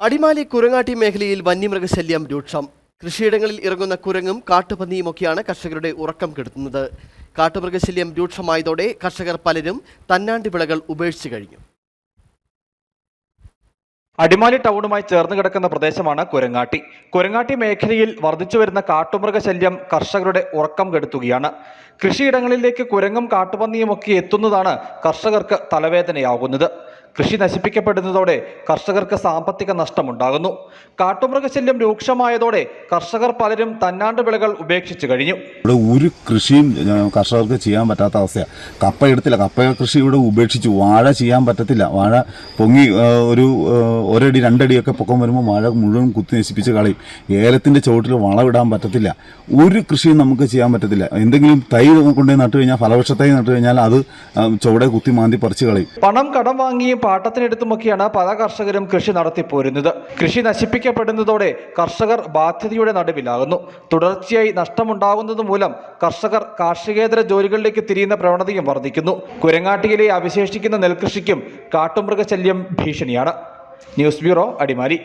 അടിമാലി കുരങ്ങാട്ടി മേഖലയിൽ വന്യമൃഗശല്യം രൂക്ഷം. കൃഷിയിടങ്ങളിൽ ഇറങ്ങുന്ന കുരങ്ങും കാട്ടുപന്നിയുമൊക്കെയാണ് കർഷകരുടെ ഉറക്കം കെടുത്തുന്നത്. കാട്ടുമൃഗശല്യം രൂക്ഷമായതോടെ കർഷകർ പലരും തന്നാണ്ടി വിളകൾ ഉപേക്ഷിച്ചു കഴിഞ്ഞു. അടിമാലി ടൗണുമായി ചേർന്ന് കിടക്കുന്ന പ്രദേശമാണ് കുരങ്ങാട്ടി. കുരങ്ങാട്ടി മേഖലയിൽ വർദ്ധിച്ചു വരുന്ന കാട്ടുമൃഗശല്യം കർഷകരുടെ ഉറക്കം കെടുത്തുകയാണ്. കൃഷിയിടങ്ങളിലേക്ക് കുരങ്ങും കാട്ടുപന്നിയും ഒക്കെ എത്തുന്നതാണ് കർഷകർക്ക് തലവേദനയാകുന്നത്. കൃഷി നശിപ്പിക്കപ്പെടുന്നതോടെ കർഷകർക്ക് സാമ്പത്തിക നഷ്ടമുണ്ടാകുന്നു. കാട്ടുമൃഗശല്യം രൂക്ഷമായതോടെ കർഷകർ പലരും തന്നാണ്ട് വിളകൾ ഉപേക്ഷിച്ചു കഴിഞ്ഞു. ഇവിടെ ഒരു കൃഷിയും കർഷകർക്ക് ചെയ്യാൻ പറ്റാത്ത അവസ്ഥയാണ് കപ്പ എടുത്തില്ല. കപ്പ കൃഷി ഇവിടെ ഉപേക്ഷിച്ചു. വാഴ ചെയ്യാൻ പറ്റത്തില്ല. വാഴ പൊങ്ങി ഒരു ഒരടി രണ്ടടിയൊക്കെ പൊക്കം വരുമ്പോൾ വാഴ മുഴുവൻ കുത്തി നശിപ്പിച്ച് കളയും. ഏലത്തിന്റെ ചുവട്ടിൽ വളമിടാൻ പറ്റത്തില്ല. ഒരു കൃഷിയും നമുക്ക് ചെയ്യാൻ പറ്റത്തില്ല. എന്തെങ്കിലും തൈ കൊണ്ടുപോയി നട്ടു കഴിഞ്ഞാൽ ഫലവൃക്ഷത്തൈ നട്ടു കഴിഞ്ഞാൽ അത് ചുവടെ കുത്തി മാന്തി പറിച്ചു കളയും. പണം കടം വാങ്ങിയും പാട്ടത്തിനെടുത്തുമൊക്കെയാണ് പല കർഷകരും കൃഷി നടത്തിപ്പോരുന്നത്. കൃഷി നശിപ്പിക്കപ്പെടുന്നതോടെ കർഷകർ ബാധ്യതയുടെ നടുവിലാകുന്നു. തുടർച്ചയായി നഷ്ടമുണ്ടാകുന്നത് മൂലം കർഷകർ കാർഷികേതര ജോലികളിലേക്ക് തിരിയുന്ന പ്രവണതയും വർദ്ധിക്കുന്നു. കുരങ്ങാട്ടിയിലെ അവശേഷിക്കുന്ന നെൽകൃഷിക്കും കാട്ടുമൃഗശല്യം ഭീഷണിയാണ്. News bureau Adimali.